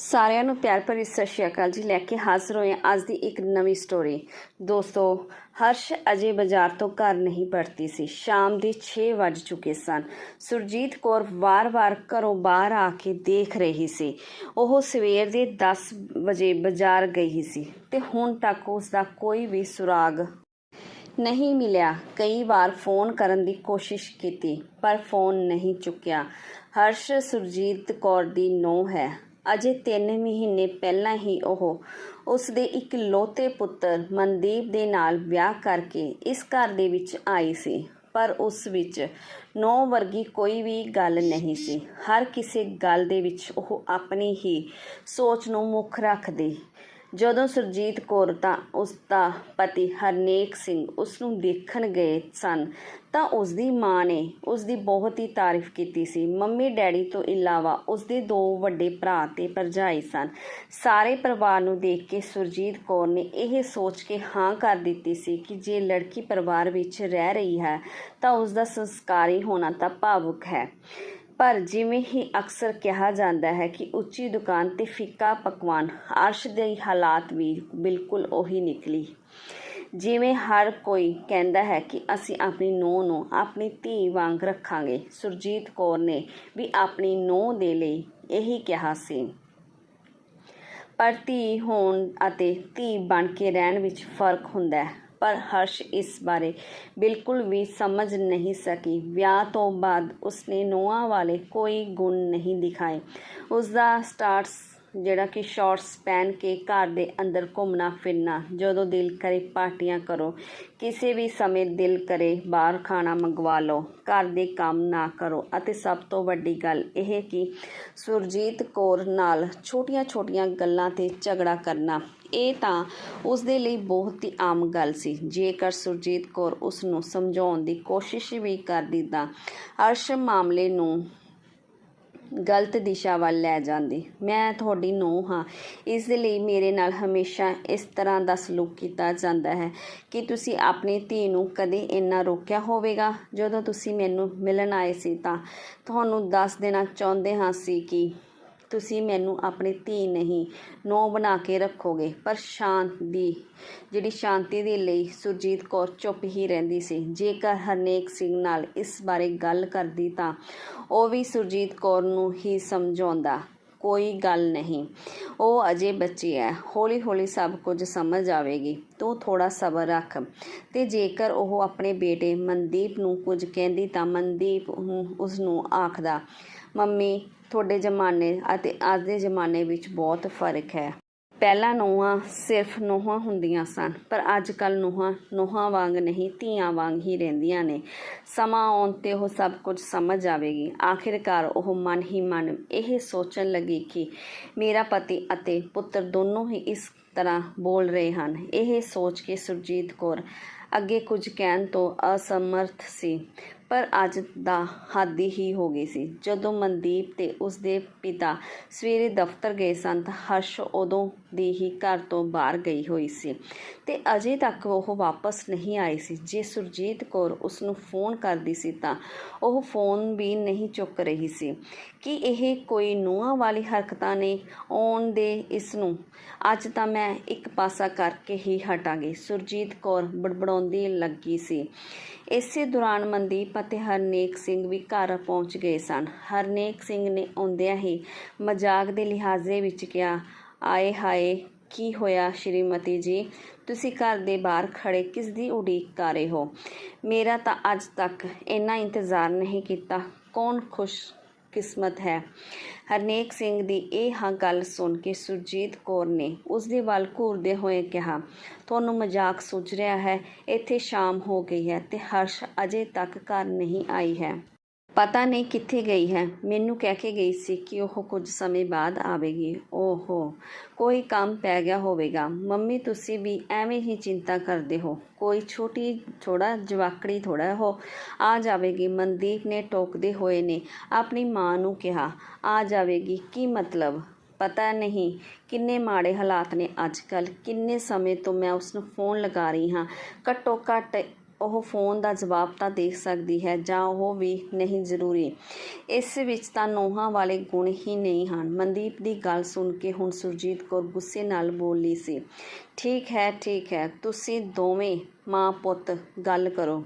ਸਾਰਿਆਂ ਨੂੰ ਪਿਆਰ ਭਰੀ ਸਤਿ ਸ਼੍ਰੀ ਅਕਾਲ ਜੀ। ਲੈ ਕੇ ਹਾਜ਼ਰ ਹੋਏ ਹਾਂ ਅੱਜ ਦੀ ਇੱਕ ਨਵੀਂ ਸਟੋਰੀ ਦੋਸਤੋ, ਹਰਸ਼ ਅਜੇ ਬਾਜ਼ਾਰ ਤੋਂ ਘਰ ਨਹੀਂ ਪਰਤੀ ਸੀ। ਸ਼ਾਮ ਦੇ 6 ਵੱਜ ਚੁੱਕੇ ਸਨ। ਸੁਰਜੀਤ ਕੌਰ ਵਾਰ-ਵਾਰ ਘਰੋਂ ਬਾਹਰ ਆ ਕੇ ਦੇਖ ਰਹੀ ਸੀ। ਉਹ ਸਵੇਰ ਦੇ 10 ਵਜੇ ਬਾਜ਼ਾਰ ਗਈ ਸੀ ਤੇ ਹੁਣ ਤੱਕ ਉਸ ਦਾ ਕੋਈ ਵੀ ਸੁਰਾਗ ਨਹੀਂ ਮਿਲਿਆ। ਕਈ ਵਾਰ ਫੋਨ ਕਰਨ ਦੀ ਕੋਸ਼ਿਸ਼ ਕੀਤੀ, ਪਰ ਫੋਨ ਨਹੀਂ ਚੁੱਕਿਆ। ਹਰਸ਼ ਸੁਰਜੀਤ ਕੌਰ ਦੀ ਨੂੰਹ ਹੈ। ਅਜੇ 3 ਮਹੀਨੇ ਪਹਿਲਾਂ ਹੀ ਉਹ ਉਸ ਦੇ ਇੱਕ ਲੋਤੇ ਪੁੱਤਰ ਮਨਦੀਪ ਦੇ ਨਾਲ ਵਿਆਹ ਕਰਕੇ ਇਸ ਘਰ ਦੇ ਵਿੱਚ ਆਈ ਸੀ, ਪਰ ਉਸ ਵਿੱਚ ਨੌ ਵਰਗੀ ਕੋਈ ਵੀ ਗੱਲ ਨਹੀਂ ਸੀ। ਹਰ ਕਿਸੇ ਗੱਲ ਦੇ ਵਿੱਚ ਉਹ ਆਪਣੀ ਹੀ ਸੋਚ ਨੂੰ ਮੁੱਖ ਰੱਖਦੀ ਜਦੋਂ ਸੁਰਜੀਤ ਕੌਰ ਤਾਂ ਉਸ ਦਾ ਪਤੀ ਹਰਨੇਕ ਸਿੰਘ ਉਸ ਨੂੰ ਦੇਖਣ ਗਏ ਸਨ, ਤਾਂ ਉਸ ਦੀ ਮਾਂ ਨੇ ਉਸ ਦੀ ਬਹੁਤ ਹੀ ਤਾਰੀਫ ਕੀਤੀ ਸੀ। ਮੰਮੀ ਡੈਡੀ ਤੋਂ ਇਲਾਵਾ ਉਸ ਦੇ ਦੋ ਵੱਡੇ ਭਰਾ ਤੇ ਭਰਜਾਈ ਸਨ। ਸਾਰੇ ਪਰਿਵਾਰ ਨੂੰ ਦੇਖ ਕੇ ਸੁਰਜੀਤ ਕੌਰ ਨੇ ਇਹ ਸੋਚ ਕੇ ਹਾਂ ਕਰ ਦਿੱਤੀ ਸੀ ਕਿ ਜੇ ਲੜਕੀ ਪਰਿਵਾਰ ਵਿੱਚ ਰਹਿ ਰਹੀ ਹੈ ਤਾਂ ਉਸ ਦਾ ਸੰਸਕਾਰੀ ਹੋਣਾ ਤਾਂ ਭਾਵੁਕ ਹੈ। ਪਰ ਜਿਵੇਂ ਹੀ ਅਕਸਰ ਕਿਹਾ ਜਾਂਦਾ ਹੈ ਕਿ ਉੱਚੀ ਦੁਕਾਨ ਤੇ ਫਿੱਕਾ ਪਕਵਾਨ, ਅਰਸ਼ ਦੇ ਹਾਲਾਤ ਵੀ ਬਿਲਕੁਲ ਉਹੀ ਨਿਕਲੀ। ਜਿਵੇਂ ਹਰ ਕੋਈ ਕਹਿੰਦਾ ਹੈ ਕਿ ਅਸੀਂ ਆਪਣੀ ਨੂੰਹ ਨੂੰ ਆਪਣੀ ਧੀ ਵਾਂਗ ਰੱਖਾਂਗੇ, ਸੁਰਜੀਤ ਕੌਰ ਨੇ ਵੀ ਆਪਣੀ ਨੂੰਹ ਦੇ ਲਈ ਇਹੀ ਕਿਹਾ ਸੀ। ਪਰ ਧੀ ਹੋਣ ਅਤੇ ਧੀ ਬਣ ਕੇ ਰਹਿਣ ਵਿੱਚ ਫ਼ਰਕ ਹੁੰਦਾ ਹੈ। ਪਰ ਹਰਸ਼ ਇਸ ਬਾਰੇ ਬਿਲਕੁਲ ਵੀ ਸਮਝ ਨਹੀਂ ਸਕੀ ਵਿਆਹ ਤੋਂ ਬਾਅਦ ਉਸਨੇ ਨੋਆ ਵਾਲੇ ਕੋਈ ਗੁਣ ਨਹੀਂ ਦਿਖਾਏ ਉਸ ਦਾ ਸਟਾਰਟਸ ਜਿਹੜਾ ਕਿ ਸ਼ਾਰਟਸ ਪਹਿਨ ਕੇ ਘਰ ਦੇ ਅੰਦਰ ਘੁੰਮਣਾ ਫਿਰਨਾ ਜਦੋਂ ਦਿਲ ਕਰੇ ਪਾਰਟੀਆਂ ਕਰੋ ਕਿਸੇ ਵੀ ਸਮੇਂ ਦਿਲ ਕਰੇ ਬਾਹਰ ਖਾਣਾ ਮੰਗਵਾ ਲਓ ਘਰ ਦੇ ਕੰਮ ਨਾ ਕਰੋ ਅਤੇ ਸਭ ਤੋਂ ਵੱਡੀ ਗੱਲ ਇਹ ਕਿ ਸੁਰਜੀਤ ਕੌਰ ਨਾਲ ਛੋਟੀਆਂ-ਛੋਟੀਆਂ ਗੱਲਾਂ ਤੇ ਝਗੜਾ ਕਰਨਾ ਇਹ ਤਾਂ ਉਸ ਦੇ ਲਈ ਬਹੁਤ ਹੀ ਆਮ ਗੱਲ ਸੀ। ਜੇਕਰ ਸੁਰਜੀਤ ਕੌਰ ਉਸ ਨੂੰ ਸਮਝਾਉਣ ਦੀ ਕੋਸ਼ਿਸ਼ ਵੀ ਕਰਦੀ ਤਾਂ ਅਰਸ਼ ਮਾਮਲੇ ਨੂੰ ਗਲਤ ਦਿਸ਼ਾ ਵੱਲ ਲੈ ਜਾਂਦੀ। ਮੈਂ ਤੁਹਾਡੀ ਨੂੰ ਹਾਂ। ਇਸ ਦੇ ਲਈ ਮੇਰੇ ਨਾਲ ਹਮੇਸ਼ਾ ਇਸ ਤਰ੍ਹਾਂ ਦਾ ਸਲੂਕ ਕੀਤਾ ਜਾਂਦਾ ਹੈ ਕਿ ਤੁਸੀਂ ਆਪਣੀ ਧੀ ਨੂੰ ਕਦੇ ਇੰਨਾ ਰੋਕਿਆ ਹੋਵੇਗਾ? ਜਦੋਂ ਤੁਸੀਂ ਮੈਨੂੰ ਮਿਲਣ ਆਏ ਸੀ ਤਾਂ ਤੁਹਾਨੂੰ ਦੱਸ ਦੇਣਾ ਚਾਹੁੰਦੇ ਹਾਂ ਸੀ ਕਿ ਤੁਸੀਂ ਮੈਨੂੰ ਆਪਣੀ ਧੀ ਨਹੀਂ ਨੋ ਬਣਾ ਕੇ ਰੱਖੋਗੇ। ਪਰ ਸ਼ਾਂਤ ਦੀ ਜਿਹੜੀ ਸ਼ਾਂਤੀ ਦੇ ਲਈ ਸੁਰਜੀਤ ਕੌਰ ਚੁੱਪ ਹੀ ਰਹਿੰਦੀ ਸੀ। ਜੇਕਰ ਹਰਨੇਕ ਸਿੰਘ ਨਾਲ ਇਸ ਬਾਰੇ ਗੱਲ ਕਰਦੀ ਤਾਂ ਉਹ ਵੀ ਸੁਰਜੀਤ ਕੌਰ ਨੂੰ ਹੀ ਸਮਝਾਉਂਦਾ, ਕੋਈ ਗੱਲ ਨਹੀਂ। ਉਹ ਅਜੇ ਬੱਚੀ ਹੈ ਹੌਲੀ ਹੌਲੀ ਸਭ ਕੁਝ ਸਮਝ ਆਵੇਗੀ। ਤੂੰ ਥੋੜਾ ਸਬਰ ਰੱਖ ਤੇ ਜੇਕਰ ਉਹ ਆਪਣੇ ਬੇਟੇ ਮਨਦੀਪ ਨੂੰ ਕੁਝ ਕਹਿੰਦੀ ਤਾਂ ਮਨਦੀਪ ਉਸ ਨੂੰ ਆਖਦਾ, ਮੰਮੀ ਤੁਹਾਡੇ ਜ਼ਮਾਨੇ ਅਤੇ ਅੱਜ ਦੇ ਜ਼ਮਾਨੇ ਵਿੱਚ ਬਹੁਤ ਫ਼ਰਕ ਹੈ। ਪਹਿਲਾਂ ਨੂੰਹਾਂ ਸਿਰਫ ਨੂੰਹਾਂ ਹੁੰਦੀਆਂ ਸਨ, ਪਰ ਅੱਜ ਕੱਲ ਨੂੰਹਾਂ ਨੂੰਹਾਂ ਵਾਂਗ ਨਹੀਂ, ਧੀਆਂ ਵਾਂਗ ਹੀ ਰਹਿੰਦੀਆਂ ਨੇ। ਸਮਾਂ ਆਉਣ ਤੇ ਉਹ ਸਭ ਕੁਝ ਸਮਝ ਆਵੇਗੀ। ਆਖਿਰਕਾਰ ਉਹ ਮਨ ਹੀ ਮਨ ਇਹ ਸੋਚਣ ਲੱਗੀ ਕਿ ਮੇਰਾ ਪਤੀ ਅਤੇ ਪੁੱਤਰ ਦੋਨੋਂ ਹੀ ਇਸ ਤਰ੍ਹਾਂ ਬੋਲ ਰਹੇ ਹਨ। ਇਹ ਸੋਚ ਕੇ ਸੁਰਜੀਤ ਕੌਰ ਅੱਗੇ ਕੁਝ ਕਹਿਣ ਤੋਂ ਅਸਮਰਥ ਸੀ। ਪਰ ਅੱਜ ਦਾ ਹਾਦੀ ਹੀ ਹੋ ਗਈ ਸੀ। ਜਦੋਂ ਮਨਦੀਪ ਤੇ ਉਸਦੇ ਪਿਤਾ ਸਵੇਰੇ ਦਫ਼ਤਰ ਗਏ ਸਨ ਤਾਂ ਹਰਸ਼ ਉਦੋਂ ਦੀ ਹੀ ਘਰ ਤੋਂ ਬਾਹਰ ਗਈ ਹੋਈ ਸੀ ਤੇ ਅਜੇ ਤੱਕ ਉਹ ਵਾਪਸ ਨਹੀਂ ਆਈ ਸੀ। ਜੇ ਸੁਰਜੀਤ ਕੌਰ ਉਸ ਨੂੰ ਫੋਨ ਕਰਦੀ ਸੀ ਤਾਂ ਉਹ ਫੋਨ ਵੀ ਨਹੀਂ ਚੁੱਕ ਰਹੀ ਸੀ। ਕਿ ਇਹ ਕੋਈ ਨੂੰਹਾਂ ਵਾਲੀ ਹਰਕਤਾਂ ਨੇ? ਆਉਣ ਦੇ ਇਸ ਨੂੰ। ਅੱਜ ਤਾਂ ਮੈਂ ਇੱਕ ਪਾਸਾ ਕਰਕੇ ਹੀ ਹਟਾਂਗੀ। ਸੁਰਜੀਤ ਕੌਰ ਬੜਬੜਾਉਂਦੀ ਲੱਗੀ ਸੀ। ਇਸੇ ਦੌਰਾਨ ਮਨਦੀਪ ਅਤੇ ਹਰਨੇਕ ਸਿੰਘ ਵੀ ਘਰ ਪਹੁੰਚ ਗਏ ਸਨ। ਹਰਨੇਕ ਸਿੰਘ ਨੇ ਆਉਂਦਿਆਂ ਹੀ ਮਜ਼ਾਕ ਦੇ ਲਿਹਾਜ਼ੇ ਵਿੱਚ ਕਿਹਾ, ਆਏ ਹਾਏ, ਕੀ ਹੋਇਆ ਸ਼੍ਰੀਮਤੀ ਜੀ? ਤੁਸੀਂ ਘਰ ਦੇ ਬਾਹਰ ਖੜੇ ਕਿਸ ਦੀ ਉਡੀਕ ਕਰ ਰਹੇ ਹੋ? ਮੇਰਾ ਤਾਂ ਅੱਜ ਤੱਕ ਇੰਨਾ ਇੰਤਜ਼ਾਰ ਨਹੀਂ ਕੀਤਾ। ਕੌਣ ਖੁਸ਼ ਕਿਸਮਤ ਹੈ। ਹਰਨੇਕ ਸਿੰਘ ਦੀ ਇਹ ਹਾਂ ਗੱਲ ਸੁਣ ਕੇ ਸੁਰਜੀਤ ਕੌਰ ਨੇ ਉਸ ਦੇ ਵੱਲ ਘੂਰਦੇ ਹੋਏ ਕਿਹਾ, ਤੁਹਾਨੂੰ ਮਜ਼ਾਕ ਸੁਝ ਰਿਹਾ ਹੈ, ਇੱਥੇ ਸ਼ਾਮ ਹੋ ਗਈ ਹੈ ਤੇ ਹਰਸ਼ ਅਜੇ ਤੱਕ ਘਰ ਨਹੀਂ ਆਈ ਹੈ। ਪਤਾ ਨਹੀਂ ਕਿੱਥੇ ਗਈ ਹੈ। ਮੈਨੂੰ ਕਹਿ ਕੇ ਗਈ ਸੀ ਕਿ ਉਹ ਕੁਝ ਸਮੇਂ ਬਾਅਦ ਆਵੇਗੀ। ਓਹੋ, ਕੋਈ ਕੰਮ ਪੈ ਗਿਆ ਹੋਵੇਗਾ। ਮੰਮੀ, ਤੁਸੀਂ ਵੀ ਐਵੇਂ ਹੀ ਚਿੰਤਾ ਕਰਦੇ ਹੋ। ਕੋਈ ਛੋਟੀ ਥੋੜਾ ਜਵਾਕੜੀ ਥੋੜਾ ਹੋ। ਆ ਜਾਵੇਗੀ। ਮਨਦੀਪ ਨੇ ਟੋਕਦੇ ਹੋਏ ਨੇ ਆਪਣੀ ਮਾਂ ਨੂੰ ਕਿਹਾ, ਆ ਜਾਵੇਗੀ। ਕੀ ਮਤਲਬ? ਪਤਾ ਨਹੀਂ। ਕਿੰਨੇ ਮਾੜੇ ਹਾਲਾਤ ਨੇ ਅੱਜ ਕੱਲ ਕਿੰਨੇ ਸਮੇਂ ਤੋਂ ਮੈਂ ਉਸ ਨੂੰ ਫੋਨ ਲਗਾ ਰਹੀ ਹਾਂ। ਘੱਟੋ ਘੱਟ ਉਹ ਫੋਨ ਦਾ ਜਵਾਬ ਤਾਂ ਦੇਖ ਸਕਦੀ ਹੈ ਜਾਂ ਉਹ ਵੀ ਨਹੀਂ ਜ਼ਰੂਰੀ। ਇਸ ਵਿੱਚ ਤਾਂ ਨੋਹਾਂ ਵਾਲੇ ਗੁਣ ਹੀ ਨਹੀਂ ਹਨ। ਮਨਦੀਪ ਦੀ ਗੱਲ ਸੁਣ ਕੇ ਹੁਣ ਸੁਰਜੀਤ ਕੌਰ ਗੁੱਸੇ ਨਾਲ ਬੋਲੀ ਸੀ, ਠੀਕ ਹੈ ਠੀਕ ਹੈ, ਤੁਸੀਂ ਦੋਵੇਂ ਮਾਂ ਪੁੱਤ, ਗੱਲ ਕਰੋ।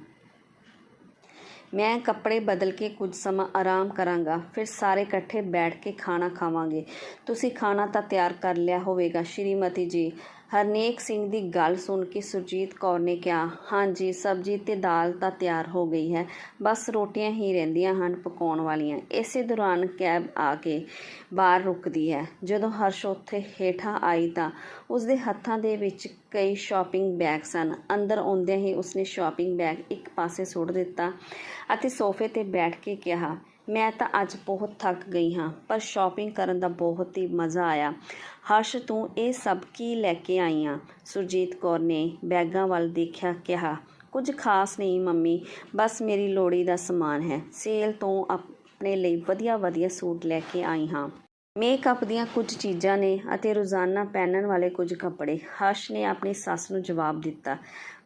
ਮੈਂ ਕੱਪੜੇ ਬਦਲ ਕੇ ਕੁਝ ਸਮਾਂ ਆਰਾਮ ਕਰਾਂਗਾ, ਫਿਰ ਸਾਰੇ ਇਕੱਠੇ ਬੈਠ ਕੇ ਖਾਣਾ ਖਾਵਾਂਗੇ। ਤੁਸੀਂ ਖਾਣਾ ਤਾਂ ਤਿਆਰ ਕਰ ਲਿਆ ਹੋਵੇਗਾ, ਸ਼੍ਰੀਮਤੀ ਜੀ। ਹਰਨੇਕ ਸਿੰਘ ਦੀ ਗੱਲ ਸੁਣ ਕੇ ਸੁਰਜੀਤ ਕੌਰ ਨੇ ਕਿਹਾ, ਹਾਂਜੀ, ਸਬਜ਼ੀ ਤੇ ਦਾਲ ਤਾਂ ਤਿਆਰ ਹੋ ਗਈ ਹੈ, ਬਸ ਰੋਟੀਆਂ ਹੀ ਰਹਿੰਦੀਆਂ ਹਨ ਪਕਾਉਣ ਵਾਲੀਆਂ। ਇਸੇ ਦੌਰਾਨ ਕੈਬ ਆ ਕੇ ਬਾਹਰ ਰੁਕਦੀ ਹੈ। ਜਦੋਂ ਹਰਸ਼ ਉੱਥੇ ਹੇਠਾਂ ਆਈ ਤਾਂ ਉਸਦੇ ਹੱਥਾਂ ਦੇ ਵਿੱਚ ਕਈ ਸ਼ਾਪਿੰਗ ਬੈਗ ਸਨ। ਅੰਦਰ ਆਉਂਦਿਆਂ ਹੀ ਉਸਨੇ ਸ਼ਾਪਿੰਗ ਬੈਗ ਇੱਕ ਪਾਸੇ ਸੁੱਟ ਦਿੱਤਾ ਅਤੇ ਸੋਫੇ ਤੇ ਬੈਠ ਕੇ ਕਿਹਾ ਮੈਂ ਤਾਂ ਅੱਜ ਬਹੁਤ ਥੱਕ ਗਈ ਹਾਂ, ਪਰ ਸ਼ਾਪਿੰਗ ਕਰਨ ਦਾ ਬਹੁਤ ਹੀ ਮਜ਼ਾ ਆਇਆ। ਹਰਸ਼, ਤੂੰ ਇਹ ਸਭ ਕੀ ਲੈ ਕੇ ਆਈ ਆਂ? ਸੁਰਜੀਤ ਕੌਰ ਨੇ ਬੈਗਾਂ ਵੱਲ ਦੇਖਿਆ, ਕਿਹਾ, ਕੁਝ ਖਾਸ ਨਹੀਂ ਮੰਮੀ, ਬਸ ਮੇਰੀ ਲੋੜੀ ਦਾ ਸਮਾਨ ਹੈ। ਸੇਲ ਤੋਂ ਆਪਣੇ ਲਈ ਵਧੀਆ ਵਧੀਆ ਸੂਟ ਲੈ ਕੇ ਆਈ ਹਾਂ। ਮੇਕਅਪ ਦੀਆਂ ਕੁਝ ਚੀਜ਼ਾਂ ਨੇ ਅਤੇ ਰੋਜ਼ਾਨਾ ਪਹਿਨਣ ਵਾਲੇ ਕੁਝ ਕੱਪੜੇ। ਹਰਸ਼ ਨੇ ਆਪਣੀ ਸੱਸ ਨੂੰ ਜਵਾਬ ਦਿੱਤਾ,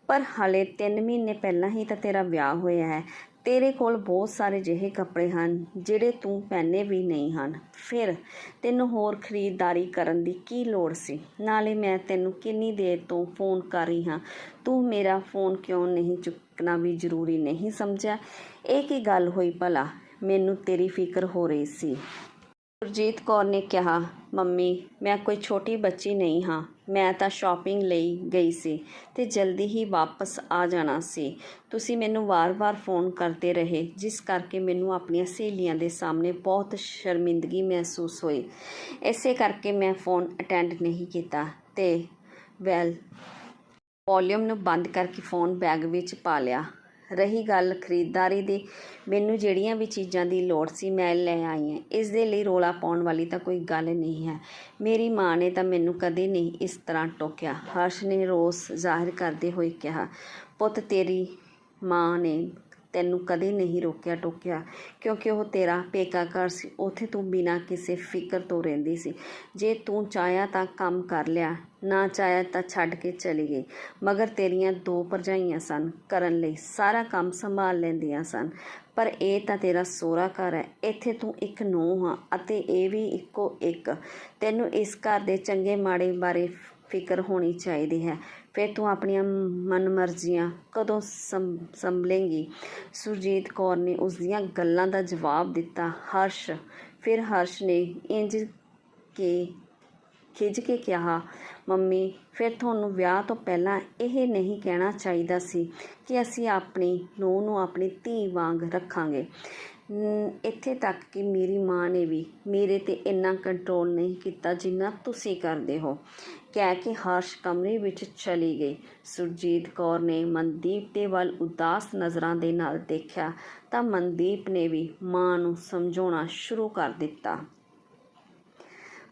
ਪਰ ਹਾਲੇ 3 ਮਹੀਨੇ ਪਹਿਲਾਂ ਹੀ ਤਾਂ ਤੇਰਾ ਵਿਆਹ ਹੋਇਆ ਹੈ। ਤੇਰੇ ਕੋਲ ਬਹੁਤ ਸਾਰੇ ਜਿਹੇ ਕੱਪੜੇ ਹਨ, ਜਿਹੜੇ ਤੂੰ ਪਹਿਨੇ ਵੀ ਨਹੀਂ ਹਨ। ਫਿਰ ਤੈਨੂੰ ਹੋਰ ਖਰੀਦਦਾਰੀ ਕਰਨ ਦੀ ਕੀ ਲੋੜ ਸੀ? ਨਾਲੇ ਮੈਂ ਤੈਨੂੰ ਕਿੰਨੀ ਦੇਰ ਤੋਂ ਫੋਨ ਕਰ ਰਹੀ ਹਾਂ। ਤੂੰ ਮੇਰਾ ਫੋਨ ਕਿਉਂ ਨਹੀਂ ਚੁੱਕਣਾ ਵੀ ਜ਼ਰੂਰੀ ਨਹੀਂ ਸਮਝਿਆ? ਇਹ ਕੀ ਗੱਲ ਹੋਈ ਭਲਾ? ਮੈਨੂੰ ਤੇਰੀ ਫਿਕਰ ਹੋ ਰਹੀ ਸੀ। ਗੁਰਜੀਤ ਕੌਰ ਨੇ ਕਿਹਾ, ਮੰਮੀ, ਮੈਂ ਕੋਈ ਛੋਟੀ ਬੱਚੀ ਨਹੀਂ ਹਾਂ। ਮੈਂ ਤਾਂ ਸ਼ਾਪਿੰਗ ਲਈ ਗਈ ਸੀ ਤੇ ਜਲਦੀ ਹੀ ਵਾਪਸ ਆ ਜਾਣਾ ਸੀ। ਤੁਸੀਂ ਮੈਨੂੰ ਵਾਰ-ਵਾਰ ਫੋਨ ਕਰਦੇ ਰਹੇ, ਜਿਸ ਕਰਕੇ ਮੈਨੂੰ ਆਪਣੀਆਂ ਸਹੇਲੀਆਂ ਦੇ ਸਾਹਮਣੇ ਬਹੁਤ ਸ਼ਰਮਿੰਦਗੀ ਮਹਿਸੂਸ ਹੋਈ। ਇਸੇ ਕਰਕੇ ਮੈਂ ਫੋਨ ਅਟੈਂਡ ਨਹੀਂ ਕੀਤਾ ਤੇ ਵੈਲ ਵੋਲਿਊਮ ਨੂੰ ਬੰਦ ਕਰਕੇ ਫੋਨ ਬੈਗ ਵਿੱਚ ਪਾ ਲਿਆ। ਰਹੀ ਗੱਲ ਖਰੀਦਦਾਰੀ ਦੀ, ਮੈਨੂੰ ਜਿਹੜੀਆਂ ਵੀ ਚੀਜ਼ਾਂ ਦੀ ਲੋੜ ਸੀ ਮੈਂ ਲੈ ਆਈ ਹਾਂ। ਇਸ ਦੇ ਲਈ ਰੋਲਾ ਪਾਉਣ ਵਾਲੀ ਤਾਂ ਕੋਈ ਗੱਲ ਨਹੀਂ ਹੈ। ਮੇਰੀ ਮਾਂ ਨੇ ਤਾਂ ਮੈਨੂੰ ਕਦੇ ਨਹੀਂ ਇਸ ਤਰ੍ਹਾਂ ਟੋਕਿਆ। ਹਰਸ਼ ਨੇ ਰੋਸ ਜ਼ਾਹਿਰ ਕਰਦੇ ਹੋਏ ਕਿਹਾ, ਪੁੱਤ, ਤੇਰੀ ਮਾਂ ਨੇ ਤੈਨੂੰ ਕਦੇ ਨਹੀਂ ਰੋਕਿਆ ਟੋਕਿਆ, ਕਿਉਂਕਿ ਉਹ ਤੇਰਾ ਪੇਕਾ ਘਰ ਸੀ। ਉੱਥੇ ਤੂੰ ਬਿਨਾਂ ਕਿਸੇ ਫਿਕਰ ਤੋਂ ਰਹਿੰਦੀ ਸੀ। ਜੇ ਤੂੰ ਚਾਹਿਆ ਤਾਂ ਕੰਮ ਕਰ ਲਿਆ, ਨਾ ਚਾਹਿਆ ਤਾਂ ਛੱਡ ਕੇ ਚਲੀ ਗਈ। ਮਗਰ ਤੇਰੀਆਂ ਦੋ ਭਰਜਾਈਆਂ ਸਨ, ਕਰਨ ਲਈ ਸਾਰਾ ਕੰਮ ਸੰਭਾਲ ਲੈਂਦੀਆਂ ਸਨ। ਪਰ ਇਹ ਤਾਂ ਤੇਰਾ ਸੋਹਰਾ ਘਰ ਹੈ। ਇੱਥੇ ਤੂੰ ਇੱਕ ਨੂੰਹ ਹਾਂ ਅਤੇ ਇਹ ਵੀ ਇੱਕੋ ਇੱਕ। ਤੈਨੂੰ ਇਸ ਘਰ ਦੇ ਚੰਗੇ ਮਾੜੇ ਬਾਰੇ ਫਿਕਰ ਹੋਣੀ ਚਾਹੀਦੀ ਹੈ। ਫਿਰ ਤੂੰ ਆਪਣੀਆਂ ਮਨਮਰਜ਼ੀਆਂ ਕਦੋਂ ਸੰਭ ਸੰਭਲੇਂਗੀ? ਸੁਰਜੀਤ ਕੌਰ ਨੇ ਉਸ ਦੀਆਂ ਗੱਲਾਂ ਦਾ ਜਵਾਬ ਦਿੱਤਾ, ਹਰਸ਼। ਫਿਰ ਹਰਸ਼ ਨੇ ਇੰਜ ਕੇ ਖਿੱਚ ਕੇ ਕਿਹਾ, ਮੰਮੀ, ਫਿਰ ਤੁਹਾਨੂੰ ਵਿਆਹ ਤੋਂ ਪਹਿਲਾਂ ਇਹ ਨਹੀਂ ਕਹਿਣਾ ਚਾਹੀਦਾ ਸੀ ਕਿ ਅਸੀਂ ਆਪਣੀ ਨੂੰਹ ਨੂੰ ਆਪਣੀ ਧੀ ਵਾਂਗ ਰੱਖਾਂਗੇ। ਇੱਥੇ ਤੱਕ ਕਿ ਮੇਰੀ ਮਾਂ ਨੇ ਵੀ ਮੇਰੇ ਤੇ ਇੰਨਾ ਕੰਟਰੋਲ ਨਹੀਂ ਕੀਤਾ ਜਿੰਨਾ ਤੁਸੀਂ ਕਰਦੇ ਹੋ। ਕਹਿ ਕੇ ਹਰਸ਼ ਕਮਰੇ ਵਿੱਚ ਚਲੀ ਗਈ। ਸੁਰਜੀਤ ਕੌਰ ਨੇ ਮਨਦੀਪ ਦੇ ਵੱਲ ਉਦਾਸ ਨਜ਼ਰਾਂ ਦੇ ਨਾਲ ਦੇਖਿਆ ਤਾਂ ਮਨਦੀਪ ਨੇ ਵੀ ਮਾਂ ਨੂੰ ਸਮਝਾਉਣਾ ਸ਼ੁਰੂ ਕਰ ਦਿੱਤਾ।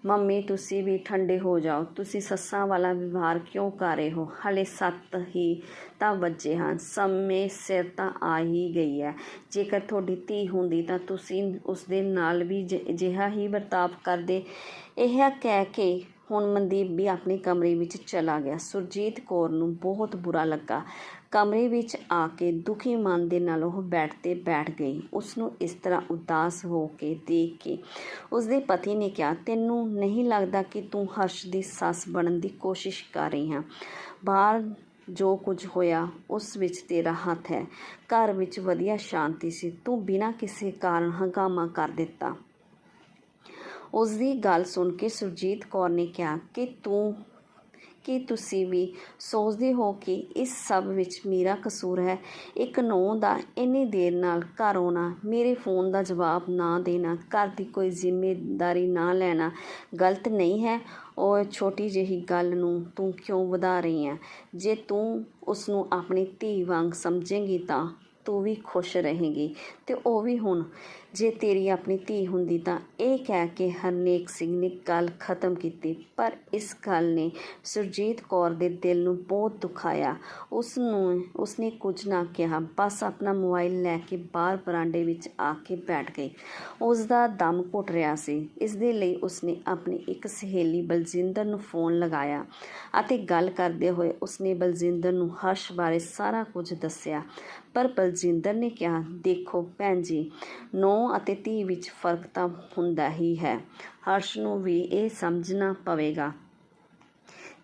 ਮੰਮੀ, ਤੁਸੀਂ ਵੀ ਠੰਡੇ ਹੋ ਜਾਓ। ਤੁਸੀਂ ਸੱਸਾਂ ਵਾਲਾ ਵਿਵਹਾਰ ਕਿਉਂ ਕਰ ਰਹੇ ਹੋ? ਹਲੇ ਸੱਤ ਹੀ ਤਾਂ ਵੱਜੇ ਹਨ। ਸਮੇਂ ਸਿਰ ਤਾਂ ਆ ਹੀ ਗਈ ਹੈ। ਜੇਕਰ ਤੁਹਾਡੀ ਧੀ ਹੁੰਦੀ ਤਾਂ ਤੁਸੀਂ ਉਸ ਦੇ ਨਾਲ ਵੀ ਜਿਹਾ ਹੀ ਵਰਤਾਵ ਕਰਦੇ ਇਹ ਕਹਿ ਕੇ ਹੁਣ ਮਨਦੀਪ ਵੀ ਆਪਣੇ ਕਮਰੇ ਵਿੱਚ ਚਲਾ ਗਿਆ। ਸੁਰਜੀਤ ਕੌਰ ਨੂੰ ਬਹੁਤ ਬੁਰਾ ਲੱਗਾ। ਕਮਰੇ ਵਿੱਚ ਆ ਕੇ ਦੁਖੀ ਮਨ ਦੇ ਨਾਲ ਉਹ ਬੈਠ ਤੇ ਬੈਠ ਗਈ। ਉਸ ਨੂੰ ਇਸ ਤਰ੍ਹਾਂ ਉਦਾਸ ਹੋ ਕੇ ਦੇਖ ਕੇ ਉਸ ਦੇ ਪਤੀ ਨੇ ਕਿਹਾ, ਤੈਨੂੰ ਨਹੀਂ ਲੱਗਦਾ ਕਿ ਤੂੰ ਹਰਸ਼ ਦੀ ਸੱਸ ਬਣਨ ਦੀ ਕੋਸ਼ਿਸ਼ ਕਰ ਰਹੀ ਹੈ ਬਾਹਰ ਜੋ ਕੁਝ ਹੋਇਆ, ਉਸ ਵਿੱਚ ਤੇਰਾ ਹੱਥ ਹੈ। ਘਰ ਵਿੱਚ ਵਧੀਆ ਸ਼ਾਂਤੀ ਸੀ। ਤੂੰ ਬਿਨਾਂ ਕਿਸੇ ਕਾਰਨ ਹੰਗਾਮਾ ਕਰ ਦਿੱਤਾ। ਉਸ ਦੀ ਗੱਲ ਸੁਣ ਕੇ ਸੁਰਜੀਤ ਕੌਰ ਨੇ ਕਿਹਾ ਕਿ ਤੂੰ, ਕੀ ਤੁਸੀਂ ਵੀ ਸੋਚਦੇ ਹੋ ਕਿ ਇਸ ਸਭ ਵਿੱਚ ਮੇਰਾ ਕਸੂਰ ਹੈ। ਇੱਕ ਨੂੰਹ ਦਾ ਇੰਨੀ ਦੇਰ ਨਾਲ ਘਰ ਆਉਣਾ, ਮੇਰੇ ਫੋਨ ਦਾ ਜਵਾਬ ਨਾ ਦੇਣਾ, ਘਰ ਦੀ ਕੋਈ ਜ਼ਿੰਮੇਵਾਰੀ ਨਾ ਲੈਣਾ ਗਲਤ ਨਹੀਂ ਹੈ। ਉਹ ਛੋਟੀ ਜਿਹੀ ਗੱਲ ਨੂੰ ਤੂੰ ਕਿਉਂ ਵਧਾ ਰਹੀ ਹੈ? ਜੇ ਤੂੰ ਉਸ ਨੂੰ ਆਪਣੀ ਧੀ ਵਾਂਗ ਸਮਝੇਂਗੀ ਤਾਂ ਤੂੰ ਵੀ ਖੁਸ਼ ਰਹੇਂਗੀ। ਤੇ ਉਹ ਵੀ ਹੁਣ ਜੇ ਤੇਰੀ ਆਪਣੀ ਧੀ ਹੁੰਦੀ ਤਾਂ ਇਹ ਕਹਿ ਕੇ ਹਰਨੇਕ ਸਿੰਘ ਨੇ ਗੱਲ ਖਤਮ ਕੀਤੀ। ਪਰ ਇਸ ਗੱਲ ਨੇ ਸੁਰਜੀਤ ਕੌਰ ਦੇ ਦਿਲ ਨੂੰ ਬਹੁਤ ਦੁਖਾਇਆ। ਉਸ ਨੂੰ, ਉਸਨੇ ਕੁਝ ਨਾ ਕਿਹਾ। ਬਸ ਆਪਣਾ ਮੋਬਾਈਲ ਲੈ ਕੇ ਬਾਹਰ ਬਰਾਂਡੇ ਵਿੱਚ ਆ ਕੇ ਬੈਠ ਗਈ। ਉਸ ਦਾ ਦਮ ਘੁੱਟ ਰਿਹਾ ਸੀ। ਇਸ ਦੇ ਲਈ ਉਸਨੇ ਆਪਣੀ ਇੱਕ ਸਹੇਲੀ ਬਲਜਿੰਦਰ ਨੂੰ ਫੋਨ ਲਗਾਇਆ ਅਤੇ ਗੱਲ ਕਰਦੇ ਹੋਏ ਉਸਨੇ ਬਲਜਿੰਦਰ ਨੂੰ ਹਰਸ਼ ਬਾਰੇ ਸਾਰਾ ਕੁਝ ਦੱਸਿਆ। ਪਰ ਬਲਜਿੰਦਰ ਨੇ ਕਿਹਾ, ਦੇਖੋ ਭੈਣ ਜੀ, ਨੌ ਅਤੇ ਧੀ ਵਿੱਚ ਫ਼ਰਕ ਤਾਂ ਹੁੰਦਾ ਹੀ ਹੈ। ਹਰਸ਼ ਨੂੰ ਵੀ ਇਹ ਸਮਝਣਾ ਪਵੇਗਾ।